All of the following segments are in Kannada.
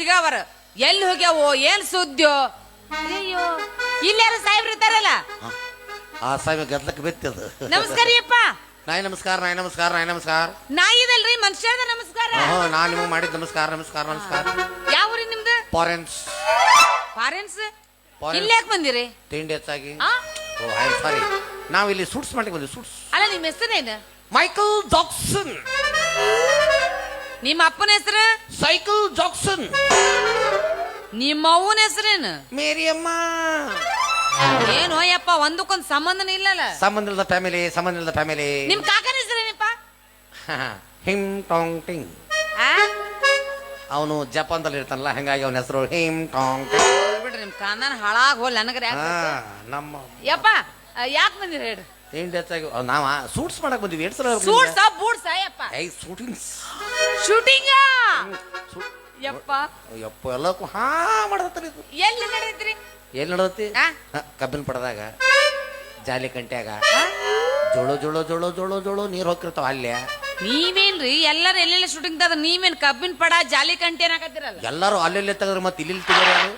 ಸಿಗಾವರ. ಎಲ್ಲಿ ಹೋಗ್ಯಾವೋ ಏನ್ ಸುದ್ದಿಯೋ? ಅಯ್ಯೋ ಇಲ್ಲಾರು ಯಾರು ಸಾಹೇಬ್ರು ಇದ್ದಾರಲ್ಲ. ಆ ಸಾಹೇಬ್ ಗದ್ಲಕ್ಕೆ ನಮಸ್ಕಾರ ನಮಸ್ಕಾರಿಯಪ್ಪ ನಾಯಿ ನಮಸ್ಕಾರ ನಾಯಿ ನಮಸ್ಕಾರ ನಾಯಿ ನಮಸ್ಕಾರ. ನಾಯಿದಲ್ರಿ ಮನುಷ್ಯರದ ನಮಸ್ಕಾರ. ಹ್ಞೂ ನಾನು ನಿಮಗೆ ಮಾಡಿದ ನಮಸ್ಕಾರ ನಮಸ್ಕಾರ ನಮಸ್ಕಾರ. ಯಾವ ಊರಿ ನಿಮ್ದು? ಫಾರೆನ್ಸ್ ಫಾರೆನ್ಸ್ ಇಲ್ಲಿಗೆ ಇಲ್ಲಿ ಯಾಕೆ ಬಂದಿರಿ? ತಿಂಡಿ ಹೆಚ್ಚಾಗಿ. ಆ? ಓ ಐ ಸಾರಿ ನಾವು ಇಲ್ಲಿ ಸೂಟ್ಸ್ ಮಾಡಿ ಬಂದ್ವಿ ಸೂಟ್ಸ್. ಅಲ್ಲ ನಿಮ್ಮ ಹೆಸರೇನು? ಮೈಕಲ್ ಜಾಕ್ಸನ್ ನಿಮ್ಮ ಅಪ್ಪನ ಹೆಸರು? Cycle Jackson. ನಿಮ್ಮ ಅವ್ವನ ಹೆಸರೇನು? ಮೇರಿಯಮ್ಮ. ಏನು ಯಪ್ಪ ಒಂದಕ್ಕೊಂದು ಸಂಬಂಧ ಇಲ್ಲಲ್ಲ? ಸಂಬಂಧ ಇಲ್ಲದ ಫ್ಯಾಮಿಲಿ ಸಂಬಂಧ ಇಲ್ಲದ ಫ್ಯಾಮಿಲಿ ನಿಮ್ ಕಾಕನ ಹೆಸರೇನಪ್ಪ ಹಿಮ್ ಟಾಂಗ್ ಟಿಂಗ್? ಅವನು ಜಪಾನ್ದಲ್ಲಿ ಇರ್ತಾನಲ್ಲ ಹಂಗಾಗಿ ಅವನ ಹೆಸರು ಹಿಮ್ ಟಾಂಗ್ ಟಿಂಗ್. ಬಿಡ್ರಿ ನಿಮ್ ಕಾನನ್ ಹಾಳಾಗ್ ಹೋಲ್ ನನಗರ ನಮ್ಮ ಯಪ್ಪ ಯಾಕೆ ಬಂದಿರ ಹೇಳಿ ತಿಂಡಿ ಹೆಚ್ಚಾಗಿ ನಾವು ನಾವ ಸೂಟ್ಸ್ ಮಾಡಕ್ ಬಂದಿವಿ ಎರಡು ಸಲ ಸೂಟ್ಸ ಬೂಟ್ಸ ಯಪ್ಪ. I shootings. ಶೂಟಿಂಗ್ ಯಪ್ಪ. ಯಪ್ಪ ಎಲ್ಲಕ್ಕೂ ಹಾ ಮಾಡತ್ತರಿ ಇದು. ಎಲ್ಲಿ ನಡೆದ್ರಿ? ಎಲ್ಲಿ ನಡೆದತಿ? ಕಬ್ಬಿನ ಪಡದಾಗ ಜಾಲಿ ಕಂಟ್ಯಾಗ. ಜೋಳು ಜೋಳು ಜೋಳು ಜೋಳು ಜೋಳು ನೀರು ಹೋಗಿರ್ತಾವ ಅಲ್ಲೇ. ನೀವೇನ್ರಿ ಎಲ್ಲರೂ ಎಲ್ಲೆಲ್ಲ ಶೂಟಿಂಗ್ ತಗ ನೀವೇನ್ ಕಬ್ಬಿನ ಪಡ ಜಾಲಿ ಕಂಟಿ ಏನಾಕತ್ತಿರಲ್ಲ ಎಲ್ಲರೂ ಅಲ್ಲೆಲ್ಲೇ ತೆಗೆದ್ರೆ ಮತ್ತೆ ಇಲ್ಲಿ ತೆಗ್ಯಾರ ಯಾರು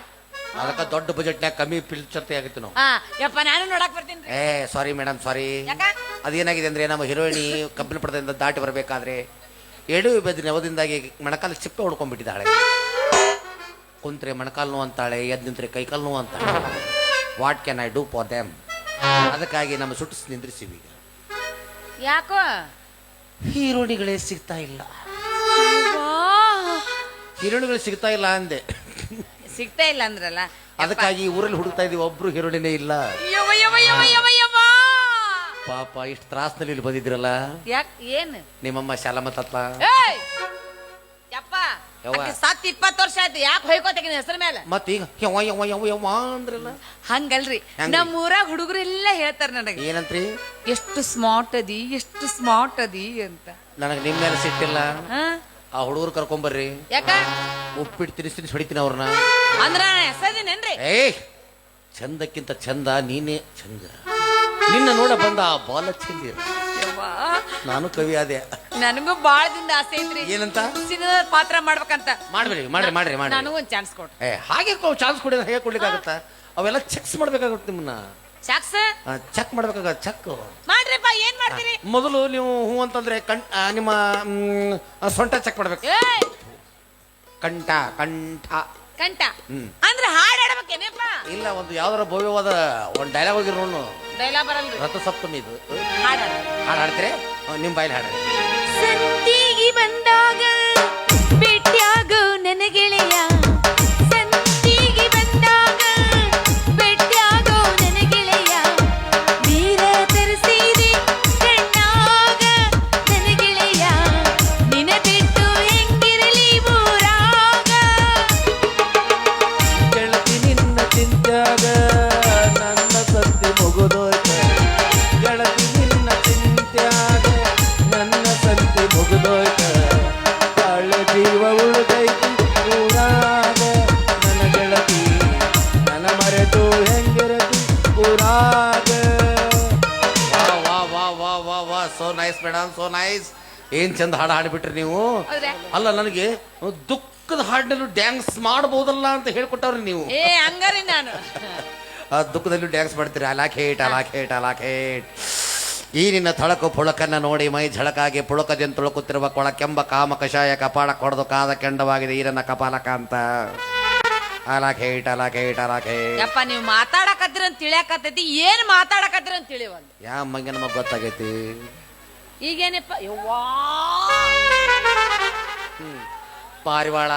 ಅದಕ್ಕೆ ದೊಡ್ಡ ಬಜೆಟ್ನ್ಯಾಗ ಕಮ್ಮಿ ಪಿಲ್ಚರ್ ಆಗಿತ್ತು ನಾವು. ಹಾ ಯಪ್ಪ ನಾನು ನೋಡಕ್ ಬರ್ತೀನಿ ಏ ಸಾರಿ ಮೇಡಮ್ ಸಾರಿ ಯಾಕ? ಅದೇನಾಗಿದೆ ಅಂದ್ರೆ ನಮ್ಮ ಹೀರೋಯಿನಿ ಕಬ್ಬಿನ ಪಡದಿಂದ ದಾಟಿ ಬರಬೇಕಾದ್ರೆ ಎಡು ಬೆದ್ರಿನ ಅವದಿಂದಾಗಿ ಮಣಕಾಲ ಚಿಪ್ಪೆ ಹೊಡ್ಕೊಂಡ್ಬಿಟ್ಟಿದ್ದಾಳೆ. ಕುಂತ್ರೆ ಮಣಕಾಲ್ ನೋವು ಅಂತಾಳೆ ಎದ್ದು ನಿಂತ್ರೆ ಕೈಕಾಲು ನೋವು ಅಂತಾಳೆ. What can I do for them ಅದಕ್ಕಾಗಿ ನಮ್ಮ ಸುಟ್ಟಿಸಿ ನಿಂದ್ರಿಸಿವಿ. ಯಾಕೋ? ಹೀರೋಣಿಗಳೇ ಸಿಗ್ತಾ ಇಲ್ಲ. ಹೀರೋಣಿಗಳು ಸಿಗ್ತಾ ಇಲ್ಲ ಅಂದೆ. ಸಿಗ್ತಾ ಇಲ್ಲ ಅಂದ್ರಲ್ಲ? ಅದಕ್ಕಾಗಿ ಈ ಊರಲ್ಲಿ ಹುಡುಕ್ತಾ ಇದೀವಿ ಒಬ್ರು ಹೀರೋಳಿನ ಇಲ್ಲ. ಯವ್ವ, ಯವ್ವ, ಯವ್ವ, ಯವ್ವ, ಯವ್ವ. ಪಾಪ ಇಷ್ಟು ತ್ರಾಸ್ನಲ್ಲಿ ಇಲ್ಲಿ ಬಂದಿದ್ರಲ್ಲ ಯಾಕ್ ಏನ್? ನಿಮ್ಮಮ್ಮ ಶಾಲಮ್ಮ ತಪ್ಪ ಏಯ್! ಯಪ್ಪ ಯವ್ವ. ಆಕಿ ಸತ್ ಇಪ್ಪತ್ತು ವರ್ಷ ಆಯ್ತು ಯಾಕೆ ಹೊಯ್ಕೋತಾಗಿನ ಹೆಸರು ಮೇಲೆ? ಮತ್ತೀಗ ಯವ್ವ ಯವ್ವ ಯವ್ವ ಯವ್ವ ಅಂದ್ರಲ್ಲ? ಹಂಗಲ್ರಿ. ಹೆಂಗ್ರಿ? ನಮ್ಮ ಊರಾಗ ಹುಡುಗರು ಎಲ್ಲ ಹೇಳ್ತಾರ ನನಗೆ. ಏನಂತ್ರಿ? ಎಷ್ಟು ಸ್ಮಾರ್ಟ್ ಅದಿ ಎಷ್ಟು ಸ್ಮಾರ್ಟ್ ಅದಿ ಅಂತ. ನನಗೆ ನಿಮ್ಮ ಮೇಲೆ ಸಿಟ್ಟಿಲ್ಲ. ಹಾ? ಆ ಹುಡುಗರು ಕರ್ಕೊಂಬರ್ರಿ. ಯಾಕ? ಉಪ್ಪಿಟ್ಟು ತಿನ್ನಿಸಿ ಹೊಡಿತೀನಿ ಅವ್ರನ್ನ. ಅಂದ್ರ ಹೆಸರಿನೇನ್ರಿ ಏಯ್ ಚಂದಕ್ಕಿಂತ ಚಂದ ನೀನೇ ಚಂದ. ನಿನ್ನ ನೋಡ ಬಂದ ಆ ಬಾಲ ಚಂದಿ ನಾನು ಕವಿ ಆದೆ. ನನಗೂ ಬಾಳ ದಿನ ಆಸೆ ಐತ್ರಿ. ಏನಂತ? ಪಾತ್ರ ಮಾಡ್ಬೇಕಂತ. ಮಾಡ್ಬೇಡಿ ಮಾಡ್ರಿ ಮಾಡ್ರಿ ಮಾಡ್ರಿ ನನಗೂ ಒಂದ್ ಚಾನ್ಸ್ ಕೊಡ್ರಿ ಏ ಹಾಗೆ ಚಾನ್ಸ್ ಕೊಡಿದ್ರೆ ಹೇಗೆ ಕೊಡ್ಲಿಕ್ಕಾಗತ್ತಾ? ಅವೆಲ್ಲ ಚೆಕ್ಸ್ ಮಾಡ್ಬೇಕಾಗುತ್ತೆ ನಿಮ್ಮನ್ನ. ಚಾಕ್ಸ್? ಚೆಕ್ ಮಾಡ್ಬೇಕಾಗ ಚೆಕ್ ಮಾಡ್ರಿಪ್ಪ ಏನ್ ಮಾಡ್ತೀರಿ? ಮೊದಲು ನೀವು ಹೂ ಅಂತಂದ್ರೆ ಕಣ್ ಆ, ನಿಮ್ಮ ಮ್, ಸೊಂಟ ಚೆಕ್ ಮಾಡ್ಬೇಕು. ಏಯ್! ಕಂಠ ಕಂಠ. ಕಂಠ? ಹ್ಮ್. ಅಂದ್ರೆ ಹಾಡ್ ಆಡ್ಬೇಕೇನಪ್ಪ ಇಲ್ಲ ಒಂದು ಯಾವ್ದಾರ ಭವ್ಯವಾದ ಒಂದು ಡೈಲಾಗ್ ಹೋಗಿರೋನು ಡೈಲಾಗ್ ಬರಲ್ರಿ. ರಥಸಪ್ತಮಿ ಇದು. ಹಾಡ್. ಹಾಡು. ಹಾಡ್ತೀರಿ? ಹ್ಮ್, ನಿಮ್ಮ ಬಾಯಲ್ಲಿ ಹಾಡ್ರಿ. ಸಂತಿಗೆ ಬಂದಾಗ ಭೇಟಿಯಾಗೋ ನನ್ನ ಗೆಳೆಯ ಸೋ ನೈಸ್ ಏನ್ ಚಂದ ಹಾಡು ಹಾಡ್ಬಿಟ್ರಿ ನೀವು? ಅಲ್ಲ ನನಗೆ ದುಃಖದ ಹಾಡಿನಲ್ಲೂ ಡ್ಯಾನ್ಸ್ ಮಾಡಬಹುದಲ್ಲ ಅಂತ ಹೇಳ್ಕೊಟ್ಟವ್ರಿ ನೀವು. ಏ ಹಂಗಾರಿ ನಾನು. ಆ ದುಃಖದಲ್ಲೂ ಡ್ಯಾನ್ಸ್ ಮಾಡ್ತೀರಿ? ಅಲಾ ಹೇಟ್ ಅಲಾಕ್ ಹೇಟ್ ಅಲಾ ಹೇಟ್ ಈ ನಿನ್ನ ಥಳಕು ಪುಳಕನ್ನ ನೋಡಿ ಮೈ ಝಳಕಾಗಿ ಪುಳಕದಿಂದ ತುಳುಕುತ್ತಿರುವ ಕೊಳಕೆಂಬ ಕಾಮ ಕಷಾಯ ಕಪಾಳ ಕೊಡದು ಕಾದ ಕೆಂಡವಾಗಿದೆ ಈರನ್ನ ಕಪಾಲಕ ಅಂತ. ಅಲಾ ಹೇಟ್ ಅಲಾ ಹೇಟ್ ಅಲಾ ಹೇಟ್ ಯಪ್ಪ ನೀವು ಮಾತಾಡಕತ್ತಿರ ಅಂತ ತಿಳಿಯಾಕತ್ತೈತಿ. ಏನ್ ಮಾತಾಡಕತ್ತಿರ ಅಂತ ತಿಳಿವಲ್ಲ ಯಾ ಮಂಗೆ ನಮಗ್ ಗೊತ್ತಾಗೈತಿ? ಈಗೇನಪ್ಪ? ಯವ್ವಾ! ಪಾರಿವಾಳ.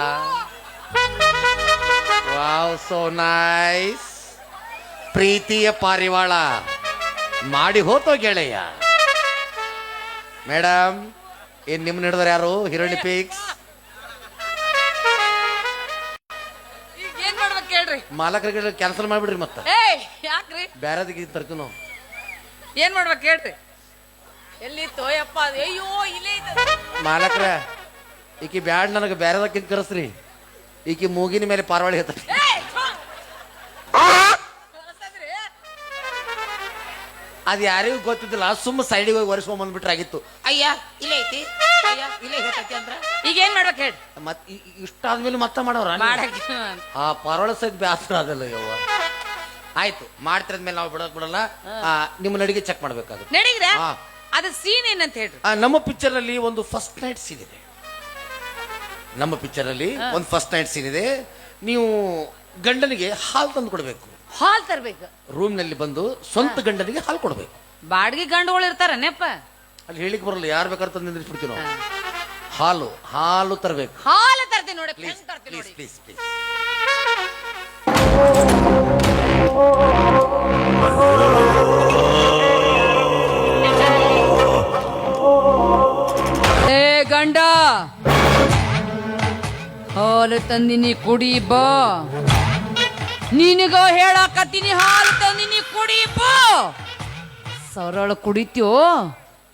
ವಾವ್ ಸೋ ನೈಸ್ ಪ್ರೀತಿಯ ಪಾರಿವಾಳ. ಮಾಡಿ ಹೋತೋ ಗೆಳೆಯ. ಮೇಡಮ್ ಏನ್ ನಿಮ್ ಹಿಡಿದ್ರೆ ಯಾರು? Heroine pics? ಈಗ ಏನ್ ಮಾಡ್ಬೇಕು ಕೇಳ್ರಿ ಮಾಲಕರಿಗೆ ಕ್ಯಾನ್ಸಲ್ ಮಾಡ್ಬಿಡ್ರಿ ಮತ್ತೆ. ಏಯ್ ಯಾಕ್ರಿ? ಬ್ಯಾರದಿಗೆ ತರ್ತೀವಿ ನಾವು ಏನ್ ಮಾಡ್ಬೇಕು ಕೇಳ್ರಿ ಎಲ್ಲಿ ತೋಯಪ್ಪ ಅದು? ಅಯ್ಯೋ ಇಲ್ಲೇ ಇದೆ. ಮಾಲಕ್ರ ಈಕಿ ಬ್ಯಾಡ್ ನನಗೆ ಬೇರೆದಕ್ಕಿಂತ ಕರೆಸ್ರಿ. ಈಕಿ ಮೂಗಿನ ಮೇಲೆ ಪಾರ್ವಾಳಿ ಹೇಳ್ತಾರೆ ಅದ್ ಥು. ಕಳ್ಸದ್ರಿ? ಅದು ಯಾರಿಗೂ ಗೊತ್ತಿದ್ದಿಲ್ಲ ಸುಮ್ಮ ಸೈಡಿಗೆ ಹೋಗಿ ಒರೆಸ್ಕೊಂಡ್ ಬಂದ್ಬಿಟ್ರೆ ಆಗಿತ್ತು. ಅಯ್ಯ ಇಲ್ಲೇ ಐತಿ. ಇಲ್ಲೇ ಹೇಳ್ತೈತಿ ಅಂದ್ರ? ಈಗ ಏನ್ ಮಾಡ್ಬೇಕು ಹೇಳಿ? ಮತ್ ಇ- ಇ- ಇಷ್ಟಾದ್ಮೇಲೆ ಮತ್ತೆ ಮಾಡೋರ? ಆ ಪರೋಳ ಸಹಿತ ಬ್ಯಾಸರ ಅದಲ್ಲ ಯವ್ವ. ಆಯ್ತು ಮಾಡ್ತಿರದ್ಮೇಲೆ ನಾವು ಬಿಡಕ್ ಬಿಡಲ್ಲ. ಆ, ನಿಮ್ಮ ನಡಿಗೆ ಚೆಕ್ ಮಾಡ್ಬೇಕಾಗುತ್ತೆ. ನಡೀಗ್ರೆ? ಹಾ. ಅದು ಸೀನ್ ಏನಂತ ಹೇಳಿ ಆ, ನಮ್ಮ ಪಿಕ್ಚರ್ ಅಲ್ಲಿ ಒಂದು ಫಸ್ಟ್ ನೈಟ್ ಸೀನ್ ಇದೆ. ನಮ್ಮ ಪಿಕ್ಚರ್ ಅಲ್ಲಿ ಒಂದು ಫಸ್ಟ್ ನೈಟ್ ಸೀನ್ ಇದೆ. ನೀವು ಗಂಡನಿಗೆ ಹಾಲು ತಂದು ಕೊಡಬೇಕು. ಹಾಲ್ ತರಬೇಕು. ರೂಮ್ನಲ್ಲಿ ಬಂದು ಸ್ವಂತ ಗಂಡನಿಗೆ ಹಾಲು ಕೊಡಬೇಕು. ಬಾಡಿಗೆ ಗಂಡುಗಳು ಇರ್ತಾರ ನೆಪ್ಪ ಅಲ್ಲಿ ಹೇಳಿಕ್ ಬರಲ್ಲ ಯಾರು ಬೇಕಾದ್ರೆ ತಂದು ನಿಂದಿಸ್ಬಿಡ್ತೀವಿ ನಾವು. ಹಾಲು ಹಾಲು ತರಬೇಕು. ಹಾಲು ತರ್ತೀನಿ ನೋಡಿ ಪ್ಲೀಸ್ ಹೆಂಗ್ ತರ್ತೀನಿ ಪ್ಲೀಸ್ ನೋಡಿ. ಪ್ಲೀಸ್ ಪ್ಲೀಸ್ ಹಾಲು ತಂದಿನಿ ಕುಡಿ ಬಾ. ನಿನಗ ಹೇಳಾಕತ್ತೀನಿ ಹಾಲು ತಂದಿನಿ ಕುಡಿ ಬಾ. ಸರಳ ಕುಡಿತ್ಯೋ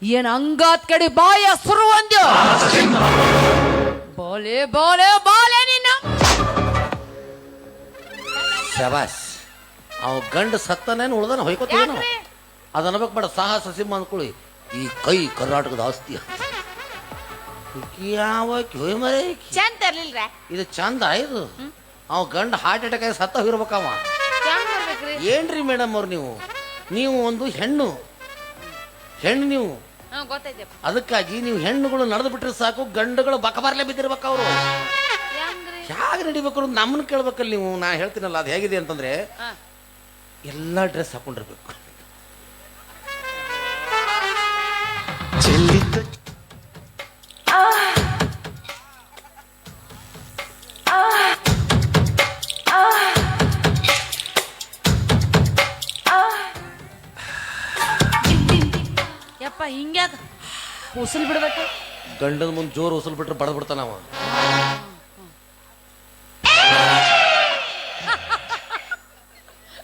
ಏನ್ ಹಂಗಾತ್ ಕಡೆ ಬಾಯ ಸುರು ಅಂದ್ಯೋ. ಬಾಲೆ ಬಾಲೆ ಬಾಲೆ ನಿನ್ನ. ಶಬಾಸ್ ಅವ ಗಂಡ ಸತ್ತನೇನು ಉಳ್ದನ ಹೊಯ್ಕೋತೀವಿ ನಾವು ಬೇಕು ಅದು ಬೇಡ ಸಾಹಸ ಸಿಂಹ ಅಂದ್ಕೊಳ್ಳಿ ಈ ಕೈ ಕರ್ನಾಟಕದ ಆಸ್ತಿ ಅಂತ ಯಾವ ಹೊಯ್ ಮರೆ. ಚಂದ ತರ್ಲಿಲ್ರ ಇದು ಚಂದ ಇದು ಅವ ಗಂಡ ಹಾರ್ಟ್ ಅಟ್ಯಾಕ್ ಆಗಿ ಸತ್ತ ಹೋಗಿರ್ಬೇಕವ ಚಂದ ಬರ್ಬೇಕ್ರಿ ಏನ್ರಿ ಮೇಡಮ್ ಅವ್ರು ನೀವು? ನೀವು ಒಂದು ಹೆಣ್ಣು. ಹೆಣ್ಣು ನೀವು. ಹಾ ಗೊತ್ತೈತೆ. ಅದಕ್ಕಾಗಿ ನೀವು ಹೆಣ್ಣುಗಳು ನಡೆದು ಬಿಟ್ರೆ ಸಾಕು ಗಂಡುಗಳು ಬಕಬಾರ್ಲೆ ಬಿದ್ದಿರ್ಬೇಕು ಅವರು. ಹೆಂಗ್ರಿ? ಹೇಗೆ ನಡಿಬೇಕು ಅನ್ನೋದು ನಮ್ಮನ್ನ ಕೇಳ್ಬೇಕಲ್ಲ ನೀವು? ನಾ ಹೇಳ್ತೀನಲ್ಲ ಅದು ಹೇಗಿದೆ ಅಂತಂದ್ರೆ ಎಲ್ಲಾ ಎಲ್ಲ ಡ್ರೆಸ್ ಹಾಕೊಂಡಿರ್ಬೇಕು. ಚೆಲ್ಲಿದ್ದ ಯಪ್ಪ ಹಿಂಗ್ಯಾಕ ಬಿಡ್ಬೇಕ? ಗಂಡನ ಮುಂದೆ ಜೋರು ಉಸಲ್ ಬಿಟ್ರೆ ಬಡದ್ ಬಿಡ್ತಾನ ಅವ.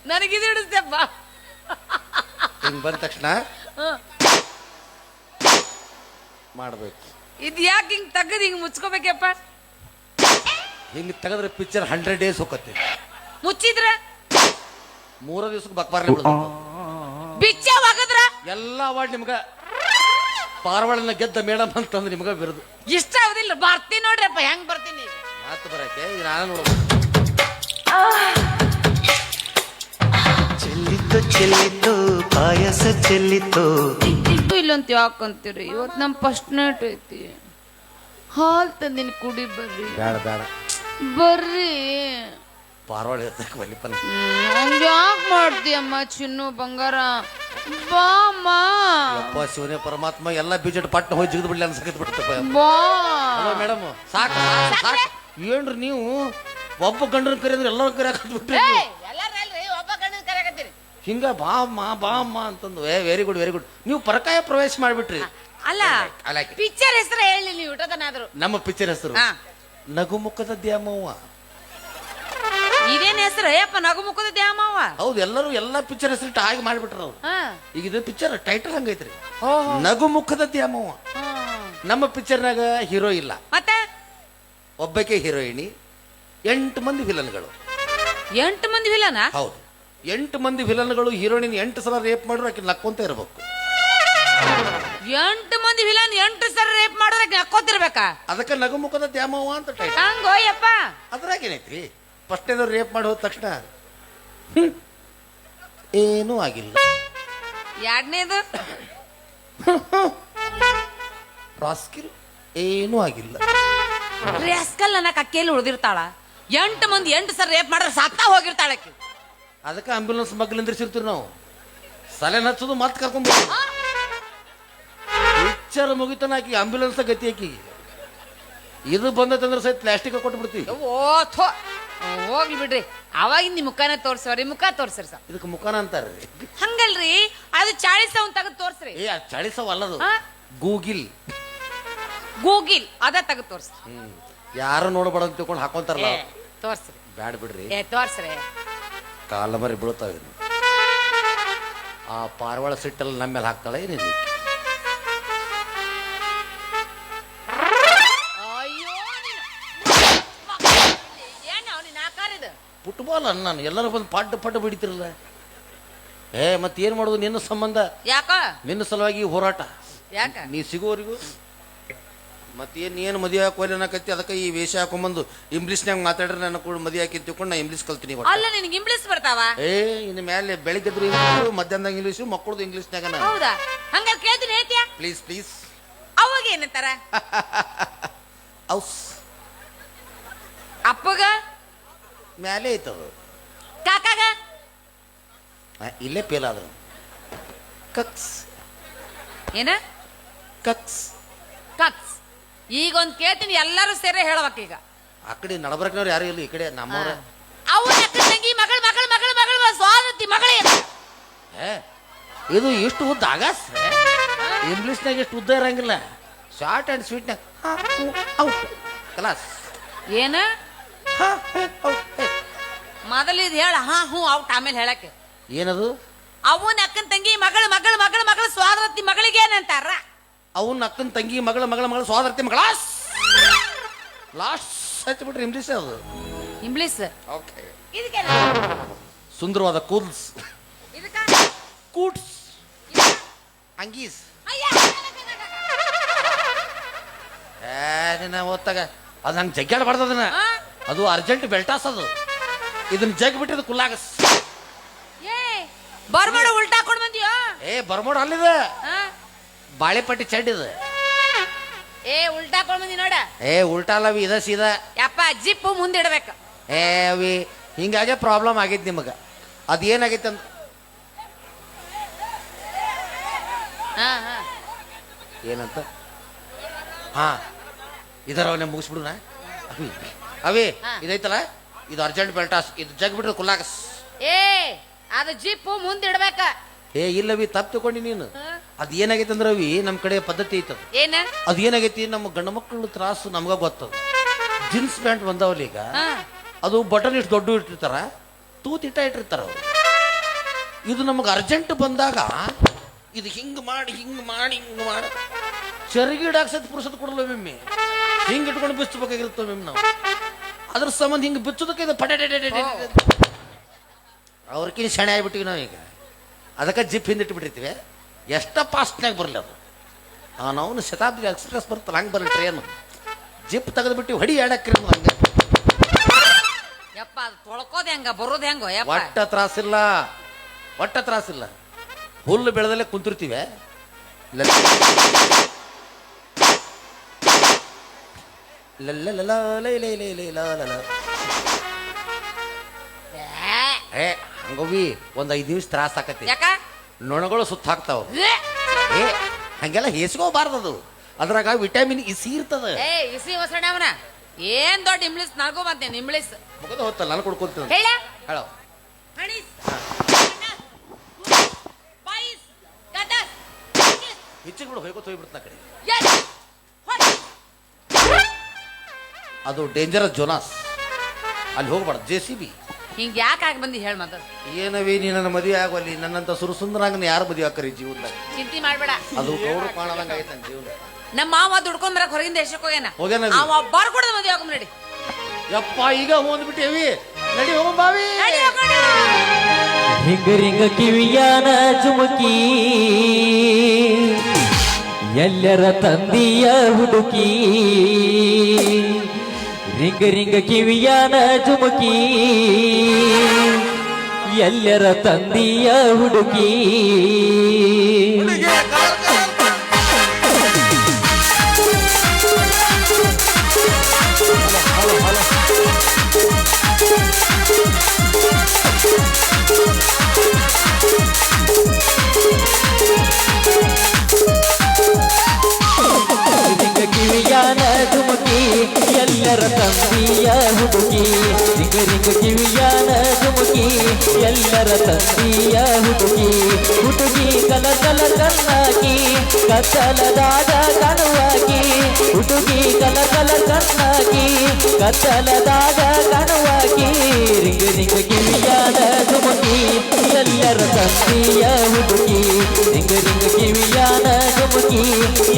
ನನಗಿದು ಹಿಡಿಸ್ತೇಪ್ಪ ಹಿಂಗ್ ಬಂದ ತಕ್ಷಣ ಮಾಡ್ಬೇಕು. ಇದು ಯಾಕೆ ಹಿಂಗ್ ತಗದ್ ಹಿಂಗ್ ಮುಚ್ಕೋಬೇಕಪ್ಪ? ಹಿಂಗ್ ತೆಗೆದ್ರೆ ಪಿಕ್ಚರ್ ಹಂಡ್ರೆಡ್ ಡೇಸ್ ಹೋಗತ್ತೆ ಮುಚ್ಚಿದ್ರ? ಮೂರ ದಿವಸಕ್ಕೆ ಬಕ್ಬಾರ್ಲೆ ಬಿಡ್ಬೇಕು ಬಿಚ್ಚ ಒಗದ್ರ? ಎಲ್ಲ ಅವಾರ್ಡ್ ನಿಮ್ಗ. ಪಾರವಾಳನ ಗೆದ್ದ ಮೇಡಮ್ ಅಂತಂದ್ರೆ ನಿಮಗೆ ಬಿರುದು. ಇಷ್ಟ ಆಗುದಿಲ್ಲ ಬರ್ತೀನಿ ನೋಡ್ರಪ್ಪ ಹೆಂಗ್ ಬರ್ತೀನಿ? ಮಾತು ಬರಕ್ಕೆ ಈಗ ನಾನು ನೋಡ್ಬೇಕು. ಚೆಲ್ಲಿತ್ತು ಚೆಲ್ಲಿತ್ತು ಪಾಯಸ ಚೆಲ್ಲಿತ್ತು. ಇಲ್ಲಂತ ಯಾಕಂತೀರಿ? ಇವತ್ತು ನಮ್ಮ ಫಸ್ಟ್ ನೈಟ್ ಐತಿ. ಹಾಲ್ ತಂದಿನ ಕುಡಿ ಬರ್ರಿ. ಬೇಡ ಬೇಡ. ಬರ್ರಿ. ಪಾರವಾಳ ಎತ್ತಕ್ಕೆ ಬಲಿಪನ ಯಾಕೆ ಮಾಡ್ತೀಯಮ್ಮ ಚಿನ್ನು ಬಂಗಾರ? ಬಾಮ್ಮ ಶಿವನೇ ಪರಮಾತ್ಮ ಎಲ್ಲ ಬಿಜೆಟ್ ಪಟ್ಟ ಹೋಗಿ ಜಿಗಿದು ಬಿಡ್ಲಿ ಅನ್ಸಕತ್ ಬಿಡ್ತಪ್ಪ. ಬಾ. ಹಲೋ ಮೇಡಮ್ ಸಾಕು ಸಾಕು, ಏನ್ರಿ ನೀವು? ಒಬ್ಬ ಗಂಡನ ಕರೆ ಅಂದ್ರೆ ಎಲ್ಲರೂ ಕರೆ ಹಾಕಿ ಒಬ್ಬ ಗಂಡನ ಕರೆಯಕತ್ತೀರಿ ಹಿಂಗ ಬಾ ಅಮ್ಮ ಬಾ ಅಮ್ಮ ಅಂತಂದು. ಏ ವೆರಿ ಗುಡ್ ವೆರಿ ಗುಡ್ ನೀವು ಪರಕಾಯ ಪ್ರವೇಶ ಮಾಡ್ಬಿಟ್ರಿ. ಅಲ್ಲ. ಪಿಕ್ಚರ್ ಹೆಸರು ಹೇಳಿ ನೀವು ನಮ್ಮ ಪಿಕ್ಚರ್ ಹೆಸರು. ಹಾ. ನಗುಮುಖದ ದ್ಯಾಮವ್ವ. ಇದೇನ್ ಹೆಸರು? ಅಯ್ಯಪ್ಪ ನಗು ಮುಖದ ದ್ಯಾಮವ್ವ ಹೌದು ಎಲ್ಲರೂ ಎಲ್ಲಾ ಪಿಕ್ಚರ್ ಹೆಸರಿಟ್ಟು ಹಾಗೆ ಮಾಡಿಬಿಟ್ರು ಅವ್ರು. ಹಾ. ಈಗ ಇದು ಪಿಕ್ಚರ್ ಟೈಟಲ್ ಹಂಗೈತ್ರಿ. ಓಹೋ. ನಗುಮುಖದ ದ್ಯಾಮವ್ವ ಹಾ. ನಮ್ಮ ಪಿಕ್ಚರ್ನಾಗ ಹೀರೋ ಇಲ್ಲ. ಮತ್ತೆ? ಒಬ್ಬಕ್ಕೆ ಹೀರೋಯಿನಿ ಎಂಟು ಮಂದಿ ವಿಲನ್ಗಳು ಎಂಟು ಮಂದಿ ವಿಲನ ಹೌದು. ಎಂಟು ಮಂದಿ ವಿಲನ್ಗಳು ಹೀರೋಯಿನ್ ಎಂಟು ಸಲ ರೇಪ್ ಮಾಡಿದ್ರು ಆಕೆ ನಕ್ಕೊಂತ ಇರಬೇಕು. ಎಂಟು ಮಂದಿ ವಿಲನ್ ಎಂಟು ಸಲ ರೇಪ್ ಮಾಡೋದಕ್ಕೆ ನಕ್ಕೋತಿರ್ಬೇಕಾ ಅದಕ್ಕೆ ನಗುಮುಖದ ದ್ಯಾಮವ್ವ ಅಂತ ಟೈಟಲ್ ಹಂಗೋಯಪ್ಪ ಅದ್ರಾಗ ಏನೈತ್ರಿ ಫಸ್ಟ್ ಏನಾದ್ರು ರೇಪ್ ಮಾಡಿ ಹೋದ ತಕ್ಷಣ ಏನೂ ಆಗಿಲ್ಲ. ಎರಡನೇದು? ರಾಸ್ಕಿಲ್ ಏನೂ ಆಗಿಲ್ಲ. ರೇಸ್ಕಲ್ ನನ್ನ ಕಕ್ಕೇಲಿ ಉಳಿದಿರ್ತಾಳ. ಎಂಟು ಮಂದಿ ಎಂಟು ಸರ್ ರೇಪ್ ಮಾಡಿದ್ರೆ ಸತ್ತ ಹೋಗಿರ್ತಾಳೆ ಆಕಿ. ಅದಕ್ಕೆ ಆಂಬ್ಯುಲೆನ್ಸ್ ಮಗ್ಲು ನಿಂದ್ರಿಸಿರ್ತೀವಿ ನಾವು. ಸಲೆ ಹಚ್ಚೋದು ಮತ್ತೆ ಕರ್ಕೊಂಡ್ಬಿಟ್ಟು ಪಿಕ್ಚರ್ ಮುಗಿತಾನ ಆಕಿ ಆಂಬ್ಯುಲೆನ್ಸ್ ಗತಿ ಆಕಿ ಇದು ಬಂದತಂದ್ರೆ ಸಹಿತ ಪ್ಲಾಸ್ಟಿಕ್ ಕೊಟ್ಟು ಬಿಡ್ತೀವಿ ಓ ಥೋ. ಹೋಗ್ಲಿ ಬಿಡ್ರಿ. ಅವಾಗಿನ ನಿಮ್ಮ ಮುಖನ ತೋರ್ಸವ್ರಿ ಮುಖ ತೋರ್ಸ್ರಿ ಸರ್. ಇದಕ್ಕೆ ಮುಖಾನ ಅಂತಾರ್ರಿ. ಹಂಗಲ್ರಿ? ಅದು ಚಾಳಿಸ ಅವ್ನ್ ತೆಗೆದು ತೋರ್ಸ್ರಿ. ಏ ಚಳಿಸವ ಅಲ್ಲದು? ಗೂಗಿಲ್. ಗೂಗಿಲ್ ಅದ ತೆಗೆದು ತೋರ್ಸ್ರಿ. ಹ್ಮ್. ಯಾರು ನೋಡ್ಬೇಡ ಅಂತ ತಿಳ್ಕೊಂಡು ಹಾಕೊಂತಾರಲ್ಲ? ಏ, ತೋರ್ಸ್ರಿ. ಬ್ಯಾಡ ಬಿಡ್ರಿ. ಏ ತೋರ್ಸ್ರಿ. ಕಾಲ ಮರಿ ಬೀಳ್ತಾವೆ. ಆ ಪಾರವಾಳ ಸಿಟ್ಟಲ್ಲಿ ನಮ್ಮ ಮೇಲೆ ಹಾಕ್ತಾಳೆ ಏನಿಲ್ಲ ಫುಟ್ಬಾಲ್ ಅನ್ನ ನಾನು ಎಲ್ಲರೂ ಬಂದು ಪಡ್ಡ ಪಡ್ಡ ಬಿಡಿತಿರಲ್ಲ. ಏ ಮತ್ತೆ ಏನು ಮಾಡೋದು ನಿನ್ನ ಸಂಬಂಧ? ಯಾಕ? ನಿನ್ನ ಸಲುವಾಗಿ ಈ ಹೋರಾಟ. ಯಾಕ? ನೀ ಸಿಗೋವರೆಗೂ ಮತ್ತೇನು ಏನು ಮದುವೆ ಹಾಕೋಲಿ ಅನ್ನಕತ್ತಿ? ಅದಕ್ಕೆ ಈ ವೇಷ ಹಾಕೊಂಬಂದು ಇಂಗ್ಲೀಷ್ನಾಗ ಮಾತಾಡ್ರೆ ನನ್ನ ಕೂಡ ಮದುವೆ ಹಾಕಿ ತಿಳ್ಕೊಂಡು ನಾ ಇಂಗ್ಲೀಷ್ ಕಲ್ತೀನಿ ಒಟ್ಟು. ಅಲ್ಲ ನಿನಗೆ ಇಂಗ್ಲಿಷ್ ಬರ್ತಾವ? ಏ ಇನ್ನು ಮೇಲೆ ಬೆಳಿಗ್ಗೆದ್ರು ಇಂಗ್ಲೀಷು ಮಧ್ಯಾಹ್ನದಾಗ ಇಂಗ್ಲೀಷು ಮಕ್ಕಳದು ಇಂಗ್ಲೀಷ್ನಾಗ ನಾನು. ಹೌದಾ? ಹಂಗಾರೆ ಕೇಳ್ತೀನಿ ಹೇಳ್ತೀಯ? ಪ್ಲೀಸ್ ಪ್ಲೀಸ್ ಅವಾಗ ಏನಂತಾರ ಔಸ್ ಅಪ್ಪಗ? ಮ್ಯಾಲೆ ಐತದು ಕಾಕಾಗ? ಇಲ್ಲೇ ಫೇಲ್ ಆದ್ರು ಕಕ್ಸ್. ಏನ? ಕಕ್ಸ್. ಕಕ್ಸ್. ಈಗ ಒಂದ್ ಕೇಳ್ತೀನಿ ಎಲ್ಲರೂ ಸೇರಿ ಹೇಳ್ಬೇಕು ಈಗ. ಆ ಕಡೆ ನಡಬರ್ಕ್ನವ್ರು ಯಾರು ಇಲ್ಲ ಈ ಕಡೆ ನಮ್ಮವ್ರ. ಅವ್ರ ಅಕ್ಕನ ತಂಗಿ ಮಗಳು ಮಗಳು ಮಗಳು ಮಗಳು ಸ್ವಾದತಿ ಮಗಳೇ. ಏ ಇದು ಇಷ್ಟು ಉದ್ದ ಆಗಸ್ ಇಂಗ್ಲೀಷ್ನಾಗ ಇಷ್ಟು ಉದ್ದ ಇರಂಗಿಲ್ಲ. ಶಾರ್ಟ್ ಆ್ಯಂಡ್ ಸ್ವೀಟ್ನಾಗ ಔಟ್ ಕಲಾಸ್. ಏನ? ಮೊದಲು ಇದು ಹೇಳ ಹಾ ಹ್ಞೂ ಔಟ್ ಆಮೇಲೆ ಹೇಳಕ್ಕೆ. ಏನದು? ಅವನ ಅಕ್ಕನ ತಂಗಿ ಮಗಳ ಮಗಳ ಮಗಳ ಮಗಳ ಸ್ವಾದರತಿ ಮಗಳಿಗೆ ಏನಂತಾರ ಅವನ ಅಕ್ಕನ ತಂಗಿ ಮಗಳ ಮಗಳ ಮಗಳ ಸೋದರತಿ ಮಗಳ? ಲಾಸ್ಟ್ ಹಚ್ಚಿಬಿಟ್ರೆ ಇಂಗ್ಲೀಷ್ ಅದು. English okay. ಇದಕ್ಕೆ ಸುಂದರವಾದ ಕೂಲ್ಸ್ ಇದಕ್ಕೆ ಕೂಟ್ಸ್. ಅಂಗೀಸ್. ಏ ನಿನ್ನ ಓದ್ತಾಗ ಅದು ನಂಗೆ ಜಗ್ಗಾಡಬಾರ್ದು ಅದನ್ನ? ಅದು ಅರ್ಜೆಂಟ್ ಬೆಲ್ಟಾಸ್ ಅದು. ಇದನ್ನ ಜಗ್ ಬಿಟ್ಟಿದ್ ಕುಲ್ಲಾಗ ಏ ಬರ್ಬೇಡ ಉಲ್ಟಾ ಹಾಕೊಂಡ್ ಬಂದಿಯೋ? ಏ ಬರ್ಮೋಡ ಅಲ್ಲಿದೆ. ಹಾ? ಬಾಳೆಪಟ್ಟಿ ಚಡ್ ಇದು ಏ ಉಲ್ಟಾ ಹಾಕೊಂಡ್ ಬಂದಿ ನೋಡ. ಏ ಉಲ್ಟಾ ಅಲ್ಲವಿ ಇದ ಸೀದಾ. ಯಪ್ಪ ಜಿಪ್ ಮುಂದಿಡ್ಬೇಕು ಏ ಅವಿ ಹಿಂಗಾಗೆ ಪ್ರಾಬ್ಲಮ್ ಆಗೈತಿ ನಿಮಗೆ. ಅದು ಏನಾಗೈತೆ ಅಂತ ಹಾ ಹಾ. ಏನಂತ? ಹಾ. ಇದರ ಮುಗಿಸ್ಬಿಡುನ? ಅವಿ ಅವಿ ಹಾ. ಇದೈತಲ್ಲ? ಇದು ಅರ್ಜೆಂಟ್ ಬೆಲ್ಟಾಸ್ ಇದು ಜಗ್ ಬಿಟ್ರೆ ಕುಲ್ಲಾಗಸ್. ಏ ಅದು ಜಿಪ್ಪು ಮುಂದಿಡ್ಬೇಕ ಏ ಇಲ್ಲವಿ ತಪ್ಪು ತಗೊಂಡಿ ನೀನು. ಅದು ಏನಾಗೈತೆ ಅಂದ್ರೆ ಅವಿ ನಮ್ಮ ಕಡೆ ಪದ್ಧತಿ ಐತದ. ಏನ? ಅದು ಏನಾಗೈತಿ ನಮ್ಮ ಗಂಡ ಮಕ್ಕಳು ತ್ರಾಸು ನಮ್ಗ ಗೊತ್ತದ. ಜೀನ್ಸ್ ಪ್ಯಾಂಟ್ ಬಂದವಲ್ಲ ಈಗ ಅದು ಬಟನ್ ಇಷ್ಟು ದೊಡ್ಡ ಇಟ್ಟಿರ್ತಾರ ತೂತ್ ಇಟ್ಟ ಇಟ್ಟಿರ್ತಾರ ಅವ್ರು. ಇದು ನಮಗೆ ಅರ್ಜೆಂಟ್ ಬಂದಾಗ ಇದು ಹಿಂಗ್ ಮಾಡಿ ಹಿಂಗ್ ಮಾಡಿ ಹಿಂಗ್ ಮಾಡಿ. ಚರಿಗಿಡಾಕ್ಸತ್ ಪುರುಸತ್ ಕೊಡಲ್ಲ ಮಿಮ್ಮಿ ಹಿಂಗ್ ಇಟ್ಕೊಂಡು ಬಿಚ್ಚಬೇಕಾಗಿರ್ತವೆ ಮಿಮ್ ನಾವು. ಅದ್ರ ಸಂಬಂಧ ಹಿಂಗೆ ಬಿಚ್ಚೋದಕ್ಕೆ ಇದು ಪಟೇ ಅವ್ರಕಿನ ಶಣೆ ಆಗಿಬಿಟ್ಟಿವಿ ನಾವು ಈಗ. ಅದಕ್ಕೆ ಜಿಪ್ ಹಿಂದಿಟ್ಬಿಟ್ಟಿರ್ತೀವಿ ಎಷ್ಟ ಫಾಸ್ಟ್ನಾಗ ಬರಲಿ ಅದು. ಆ ನಾವು ಶತಾಬ್ದಿ ಎಕ್ಸ್ಪ್ರೆಸ್ ಬರ್ತಲ್ಲ ಹಂಗೆ ಬರಲಿ ಟ್ರೇನು ಜಿಪ್ ತೆಗೆದ್ಬಿಟ್ಟು ಹೊಡಿ ಆಡಕ್ರಿ ಹಂಗೆ. ಯಪ್ಪ ಅದು ತೊಳ್ಕೋದ್ ಹೆಂಗ ಬರೋದು ಹೆಂಗೋ ಒಟ್ಟ ತ್ರಾಸಿಲ್ಲ ಒಟ್ಟ ತ್ರಾಸಿಲ್ಲ ಹುಲ್ಲು ಬೆಳೆದಲ್ಲೇ ಕುಂತಿರ್ತೀವಿ. ಏ, ಹಂಗೋವಿ ಒಂದ್ ಐದ್ ನಿಮಿಷ ತ್ರಾಸ ಆಕತಿ. ಯಾಕ? ನೊಣಗಳು ಸುತ್ತ ಹಾಕ್ತಾವ. ಏ, ಏ ಹಂಗೆಲ್ಲ ಹೇಸ್ಕೋಬಾರ್ದದು ಅದ್ರಾಗ ವಿಟಮಿನ್ ಇಸಿ ಇರ್ತದ. ಏ ಇಸಿ ಹೊಸಣ್ಣ ಅವನ. ಏನ್ ದೊಡ್ಡ ಇಂಬ್ಲಿಸ್ ನನಗೂ ಬಂತೇನೆ ಇಂಬ್ಲಿಸ್ ಮುಗದ ಹೊತ್ತಲ್ಲ ನಾನು ಕೊಡ್ಕೊಂತೀನಿ ಹೇಳ. ಹೇಳೋ. ಹಣಿಸ್. ಗದಸ್. ಹೆಚ್ಚಿಗೆ ಬಿಡು ಹೋಯ್ಕೋತ ಬಿಡ್ತಾ ಕಡೆ. ಎಸ್ ಅದು ಡೇಂಜರಸ್ ಜೋನಾಸ್ ಅಲ್ಲಿ ಹೋಗ್ಬಾರ್ದು ಜೆ ಸಿ ಬಿ ಹಿಂಗ ಯಾಕೆ ಆಗಿ ಬಂದಿ ಹೇಳ ಮತ್ತ ಏನವಿ ನೀ ನನ್ನ ಮದುವೆ ಆಗೋಲ್ಲಿ ನನ್ನಂತ ಸುರಸುಂದರಾಂಗನ ಯಾರು ಮದುವೆ ಹಾಕರಿ ಜೀವನದಾಗ? ಚಿಂತೆ ಮಾಡಬೇಡ. ಅದು ಗೌರವ ಕಾಣದಂಗ ಆಗೈತೆ ನನ್ನ ಜೀವನ ನಮ್ಮ ಮಾವ ದುಡ್ಕೊಂಡ್ರೆ ಬರಕ್ ಹೊರಗಿಂದ ದೇಶಕ್ಕೆ ಹೋಗ್ಯಾನ. ಹೋಗ್ಯಾನ ಅವ ಬರ್ಕೊಡದ ಮದುವೆ ಹಾಕೊಂಡ್ ನಡಿ. ಯಪ್ಪ ಈಗ ಹೋಗ್ಬಿಟ್ಟೇವಿ ನಡಿ ಹೋಗೋ ಬಾವಿ. ನಡಿ ಹೋಗೋಣ. ರಿಂಗ ರಿಂಗ ಕಿವಿಯಾನ ಜುಮುಕಿ. ಎಲ್ಲರ ತಂದಿಯ ಹುಡುಕಿ. ರಿಂಗ ರಿಂಗ ಕಿವಿಯಾನ ಜುಮುಕಿ ಎಲ್ಲರ ತಂದಿಯ ಹುಡುಕಿ. ರಿಂಗ ರಿಂಗ ಎಲ್ಲರ ತಂದಿಯ ಹುಡುಗಿ. ಹುಡುಗಿ ಕಲ ಕಲ ಕಣ್ಣಾಗಿ ಕತ್ತಲದಾದ ಕಣವಾಗಿ ಹುಡುಗಿ ಕಲ ಕಲ ಕಣ್ಣಾಗಿ ಕತ್ತಲದಾದ ಕಣವಾಗಿ ರಿಂಗ ರಿಂಗ ಕಿವಿಯಾನ ಜುಮುಕಿ ಎಲ್ಲರ ತಂದಿಯ ಹುಡುಗಿ. ರಿಂಗ ರಿಂಗ ಕಿವಿಯಾನ ಜುಮುಕಿ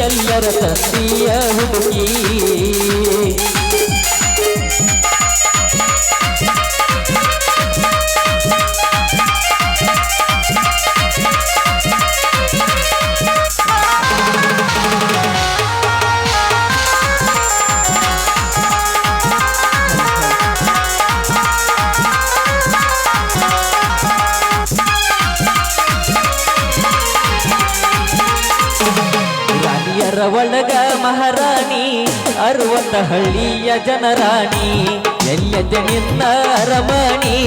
ಎಲ್ಲರ ತಂದಿಯ ಹುಡುಗಿ. ಮಹಾರಾಣಿ, ಅರುವತ್ತ ಹಳ್ಳಿಯ ಜನರಾಣಿ, ಎಲ್ಲೆದೆ ನಿನ್ನ ರಮಣಿ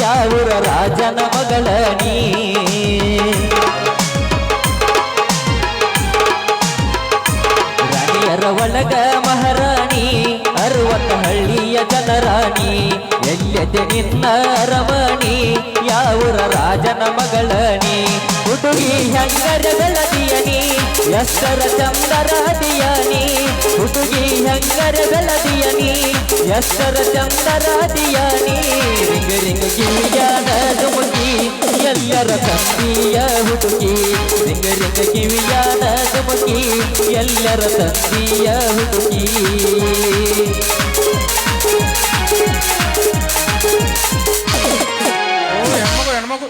ಯಾವೂರ ರಾಜನ ಮಗಳಣಿ ರಾಣಿಯರ ಒಳಗ ಮಹಾರಾಣಿ, ಅರುವತ್ತ ಹಳ್ಳಿಯ ಜನರಾಣಿ, ಎಲ್ಲೆದೆ ನಿನ್ನ ರಮಣಿ ಯಾವೂರ ರಾಜನ ಮಗಳಣಿ ಹುಡುಗಿ ಹೆಂಗರ ಬೆಳದಿಯನಿ ಎಷ್ಟರ ಚಂದರ ಹದಿಯನಿ ಹುಡುಗಿ ಹೆಂಗರ ಬೆಳದಿಯನಿ ಎಷ್ಟರ ಚಂದರ ಹದಿಯನಿ ರಿಂಗ್ ರಿಂಗ್ ಕಿವಿಯಾದ ದುಮುಕಿ ಎಲ್ಲರ ತಂದಿಯ ಹುಡುಗಿ. ರಿಂಗ್ ರಿಂಗ್ ಕಿವಿಯಾದ ದುಮುಕಿ ಎಲ್ಲರ ತಂದಿಯ ಹುಡುಗಿ. ಹೆಣ್ಮಗು ಹೆಣ್ಮಗು.